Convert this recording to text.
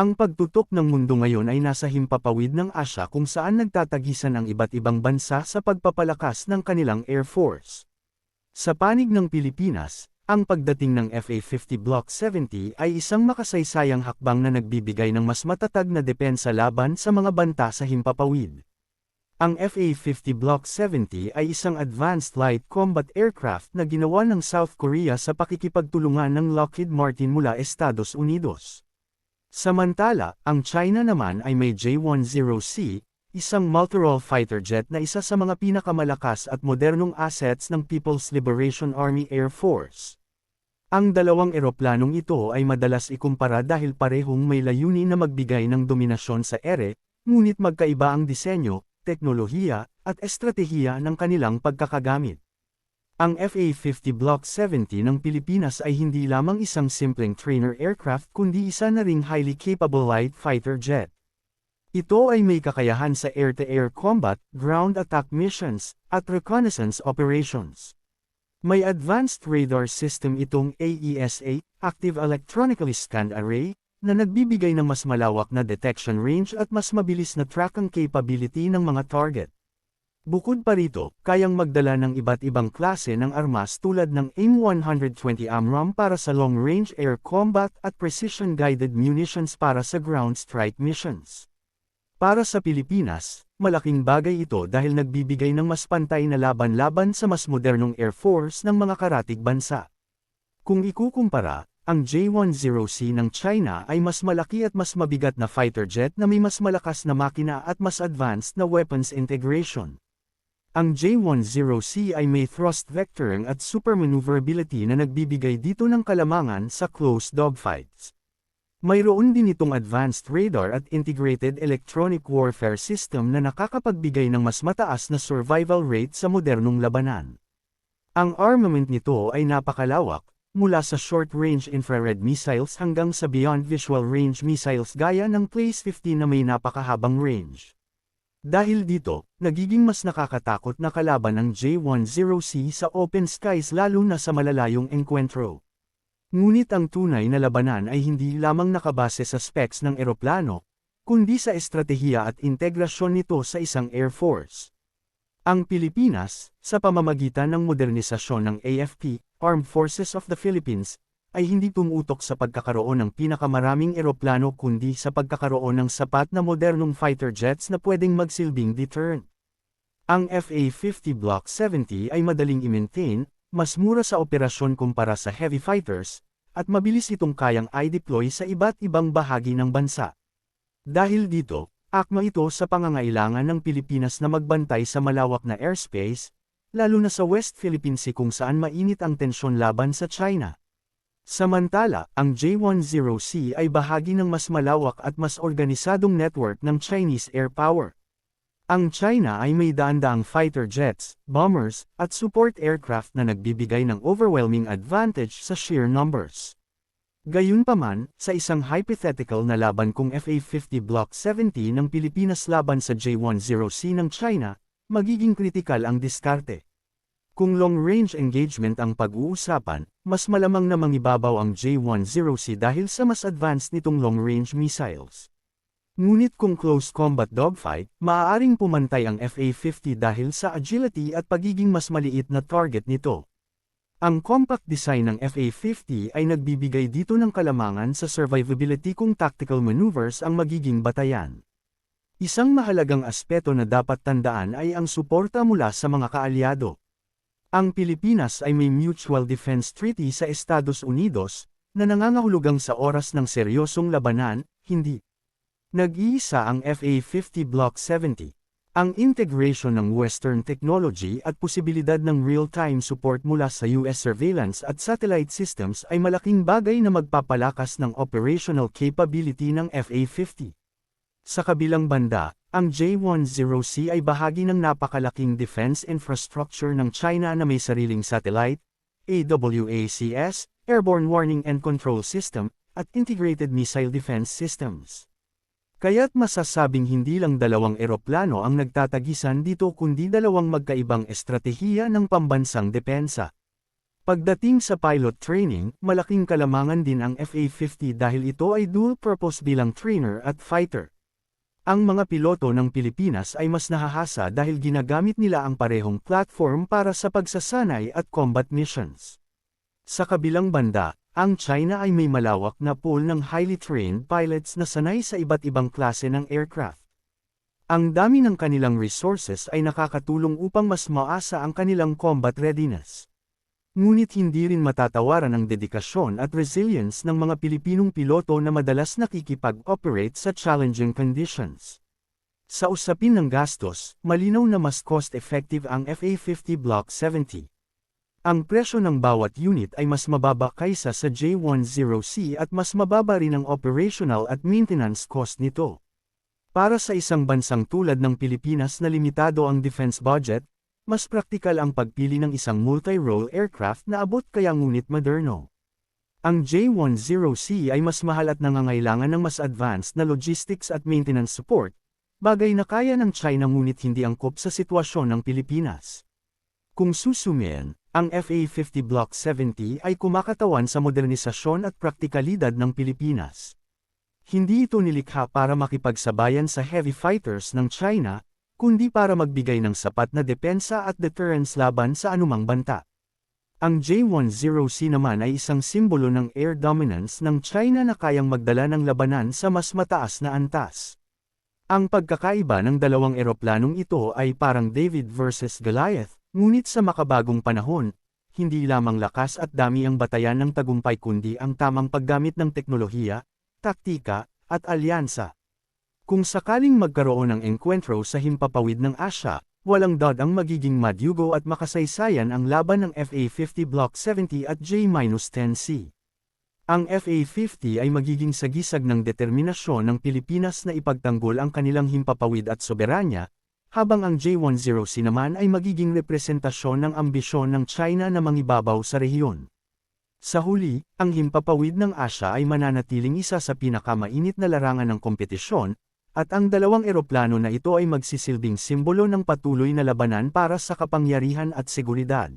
Ang pagtutok ng mundo ngayon ay nasa himpapawid ng Asya kung saan nagtatagisan ang iba't ibang bansa sa pagpapalakas ng kanilang Air Force. Sa panig ng Pilipinas, ang pagdating ng FA-50 Block 70 ay isang makasaysayang hakbang na nagbibigay ng mas matatag na depensa laban sa mga banta sa himpapawid. Ang FA-50 Block 70 ay isang advanced light combat aircraft na ginawa ng South Korea sa pakikipagtulungan ng Lockheed Martin mula Estados Unidos. Samantala, ang China naman ay may J-10C, isang multirole fighter jet na isa sa mga pinakamalakas at modernong assets ng People's Liberation Army Air Force. Ang dalawang eroplanong ito ay madalas ikumpara dahil parehong may layunin na magbigay ng dominasyon sa ere, ngunit magkaiba ang disenyo, teknolohiya, at estratehiya ng kanilang pagkakagamit. Ang FA-50 Block 70 ng Pilipinas ay hindi lamang isang simpleng trainer aircraft kundi isa na ring highly capable light fighter jet. Ito ay may kakayahan sa air-to-air -air combat, ground attack missions, at reconnaissance operations. May advanced radar system itong AESA, Active Electronically Scanned Array, na nagbibigay ng mas malawak na detection range at mas mabilis na tracking capability ng mga target. Bukod pa rito, kayang magdala ng iba't ibang klase ng armas tulad ng AIM-120 AMRAAM para sa long-range air combat at precision-guided munitions para sa ground strike missions. Para sa Pilipinas, malaking bagay ito dahil nagbibigay ng mas pantay na laban-laban sa mas modernong Air Force ng mga karatig bansa. Kung ikukumpara, ang J-10C ng China ay mas malaki at mas mabigat na fighter jet na may mas malakas na makina at mas advanced na weapons integration. Ang J-10C ay may thrust vectoring at super maneuverability na nagbibigay dito ng kalamangan sa close dogfights. Mayroon din itong advanced radar at integrated electronic warfare system na nakakapagbigay ng mas mataas na survival rate sa modernong labanan. Ang armament nito ay napakalawak, mula sa short-range infrared missiles hanggang sa beyond visual range missiles gaya ng Place 15 na may napakahabang range. Dahil dito, nagiging mas nakakatakot na kalaban ang J-10C sa open skies lalo na sa malalayong enkwentro. Ngunit ang tunay na labanan ay hindi lamang nakabase sa specs ng eroplano, kundi sa estratehiya at integrasyon nito sa isang Air Force. Ang Pilipinas, sa pamamagitan ng modernisasyon ng AFP, Armed Forces of the Philippines, ay hindi tumutok sa pagkakaroon ng pinakamaraming eroplano kundi sa pagkakaroon ng sapat na modernong fighter jets na pwedeng magsilbing deterrent. Ang FA-50 Block 70 ay madaling i-maintain, mas mura sa operasyon kumpara sa heavy fighters, at mabilis itong kayang i-deploy sa iba't ibang bahagi ng bansa. Dahil dito, akma ito sa pangangailangan ng Pilipinas na magbantay sa malawak na airspace, lalo na sa West Philippine Sea kung saan mainit ang tensyon laban sa China. Samantala, ang J-10C ay bahagi ng mas malawak at mas organisadong network ng Chinese air power. Ang China ay may daan-daang fighter jets, bombers, at support aircraft na nagbibigay ng overwhelming advantage sa sheer numbers. Gayunpaman, sa isang hypothetical na laban kung FA-50 Block 70 ng Pilipinas laban sa J-10C ng China, magiging kritikal ang diskarte. Kung long-range engagement ang pag-uusapan, mas malamang na mangibabaw ang J-10C dahil sa mas advanced nitong long-range missiles. Ngunit kung close combat dogfight, maaaring pumantay ang FA-50 dahil sa agility at pagiging mas maliit na target nito. Ang compact design ng FA-50 ay nagbibigay dito ng kalamangan sa survivability kung tactical maneuvers ang magiging batayan. Isang mahalagang aspeto na dapat tandaan ay ang suporta mula sa mga kaalyado. Ang Pilipinas ay may Mutual Defense Treaty sa Estados Unidos, na nangangahulugang sa oras ng seryosong labanan, hindi Nag-iisa ang FA-50 Block 70. Ang integration ng Western technology at posibilidad ng real-time support mula sa US surveillance at satellite systems ay malaking bagay na magpapalakas ng operational capability ng FA-50. Sa kabilang banda, ang J-10C ay bahagi ng napakalaking defense infrastructure ng China na may sariling satellite, AWACS, Airborne Warning and Control System, at Integrated Missile Defense Systems. Kaya't masasabing hindi lang dalawang eroplano ang nagtatagisan dito kundi dalawang magkaibang estratehiya ng pambansang depensa. Pagdating sa pilot training, malaking kalamangan din ang FA-50 dahil ito ay dual-purpose bilang trainer at fighter. Ang mga piloto ng Pilipinas ay mas nahahasa dahil ginagamit nila ang parehong platform para sa pagsasanay at combat missions. Sa kabilang banda, ang China ay may malawak na pool ng highly trained pilots na sanay sa iba't ibang klase ng aircraft. Ang dami ng kanilang resources ay nakakatulong upang mas maasa ang kanilang combat readiness. Ngunit hindi rin matatawaran ang dedikasyon at resilience ng mga Pilipinong piloto na madalas nakikipag-operate sa challenging conditions. Sa usapin ng gastos, malinaw na mas cost-effective ang FA-50 Block 70. Ang presyo ng bawat unit ay mas mababa kaysa sa J10C at mas mababa rin ang operational at maintenance cost nito. Para sa isang bansang tulad ng Pilipinas na limitado ang defense budget, mas praktikal ang pagpili ng isang multi-role aircraft na abot kaya ngunit moderno. Ang J10C ay mas mahal at nangangailangan ng mas advanced na logistics at maintenance support, bagay na kaya ng China ngunit hindi angkop sa sitwasyon ng Pilipinas. Kung susumin, ang FA-50 Block 70 ay kumakatawan sa modernisasyon at praktikalidad ng Pilipinas. Hindi ito nilikha para makipagsabayan sa heavy fighters ng China, kundi para magbigay ng sapat na depensa at deterrence laban sa anumang banta. Ang J-10C naman ay isang simbolo ng air dominance ng China na kayang magdala ng labanan sa mas mataas na antas. Ang pagkakaiba ng dalawang eroplanong ito ay parang David versus Goliath, Ngunit sa makabagong panahon, hindi lamang lakas at dami ang batayan ng tagumpay kundi ang tamang paggamit ng teknolohiya, taktika, at alyansa. Kung sakaling magkaroon ng enkwentro sa himpapawid ng Asya, walang dod ang magiging madyugo at makasaysayan ang laban ng FA-50 Block 70 at J-10C. Ang FA-50 ay magiging sagisag ng determinasyon ng Pilipinas na ipagtanggol ang kanilang himpapawid at soberanya, habang ang J-10C naman ay magiging representasyon ng ambisyon ng China na mangibabaw sa rehiyon. Sa huli, ang himpapawid ng Asya ay mananatiling isa sa pinakamainit na larangan ng kompetisyon, at ang dalawang eroplano na ito ay magsisilbing simbolo ng patuloy na labanan para sa kapangyarihan at seguridad.